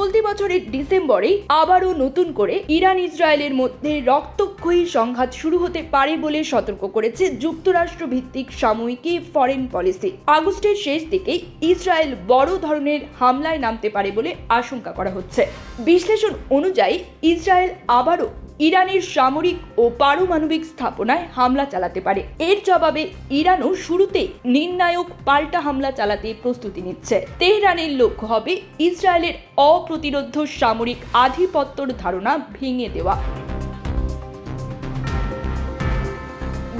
বছরের ডিসেম্বরে আবারও নতুন করে ইরান ইসরায়েলের মধ্যে রক্তক্ষয়ী সংঘাত শুরু হতে পারে বলে সতর্ক করেছে যুক্তরাষ্ট্র ভিত্তিক সাময়িকী ফরেন পলিসি। আগস্টের শেষ দিকে ইসরায়েল বড় ধরনের হামলায় নামতে পারে বলে আশঙ্কা করা হচ্ছে। বিশ্লেষণ অনুযায়ী ইসরায়েল আবারও ইরানের সামরিক ও পারমাণবিক স্থাপনায় হামলা চালাতে পারে। এর জবাবে ইরানও শুরুতে নির্ণায়ক পাল্টা হামলা চালাতে প্রস্তুতি নিচ্ছে। তেহরানের লক্ষ্য হবে ইসরায়েলের অপ্রতিরোধ সামরিক আধিপত্যর ধারণা ভেঙে দেওয়া।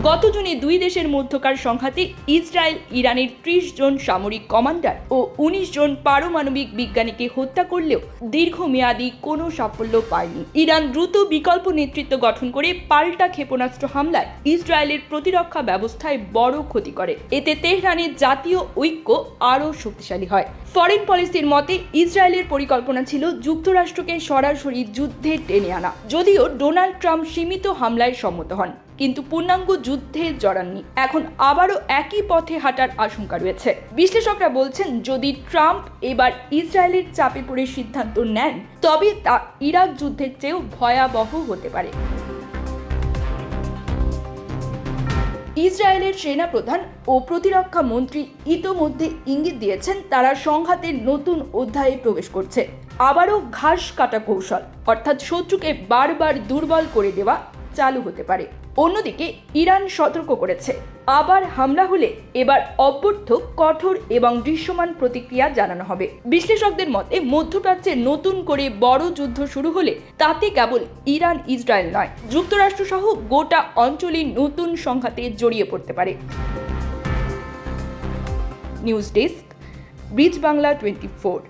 গত জুনে দুই দেশের মধ্যকার সংঘাতে ইসরায়েল, ইরানের ত্রিশ জন সামরিক কমান্ডার ও উনিশ জন পারমাণবিক বিজ্ঞানীকে হত্যা করলেও দীর্ঘমেয়াদী কোনো সাফল্য পায়নি। ইরান দ্রুত বিকল্প নেতৃত্ব গঠন করে পাল্টা ক্ষেপণাস্ত্র হামলায় ইসরায়েলের প্রতিরক্ষা ব্যবস্থায় বড় ক্ষতি করে। এতে তেহরানের জাতীয় ঐক্য আরও শক্তিশালী হয়। ফরেন পলিসির মতে, ইসরায়েলের পরিকল্পনা ছিল যুক্তরাষ্ট্রকে সরাসরি যুদ্ধে টেনে আনা, যদিও ডোনাল্ড ট্রাম্প সীমিত হামলায় সম্মত হন। কিন্তু পূর্ণাঙ্গ যুদ্ধে জড়াননি। এখন আবারও একই পথে হাঁটার আশঙ্কা রয়েছে। বিশ্লেষকরা বলছেন, যদি ট্রাম্প এবার ইসরায়েলের চাপে পড়ে সিদ্ধান্ত নেন, তবে তা ইরাক যুদ্ধের চেয়েও ভয়াবহ হতে পারে। ইসরায়েলের সেনাপ্রধান ও প্রতিরক্ষা মন্ত্রী ইতোমধ্যে ইঙ্গিত দিয়েছেন, তারা সংঘাতের নতুন অধ্যায়ে প্রবেশ করছে। আবারও ঘাস কাটা কৌশল, অর্থাৎ শত্রুকে বারবার দুর্বল করে দেওয়া চালু হতে পারে। অন্যদিকে ইরান সতর্ক করেছে। আবার হামলা হলে এবার অভ্যর্থ কঠোর এবং দৃশ্যমান প্রতিক্রিয়া জানানো হবে। বিশ্লেষকদের মতে, মধ্যপ্রাচ্যে নতুন করে বড় যুদ্ধ শুরু হলে তাতে কেবল ইরান, ইসরায়েল নয় যুক্তরাষ্ট্র সহ গোটা অঞ্চলে নতুন সংঘাতে জড়িয়ে পড়তে পারে। News desk, Bridge Bangla twenty four.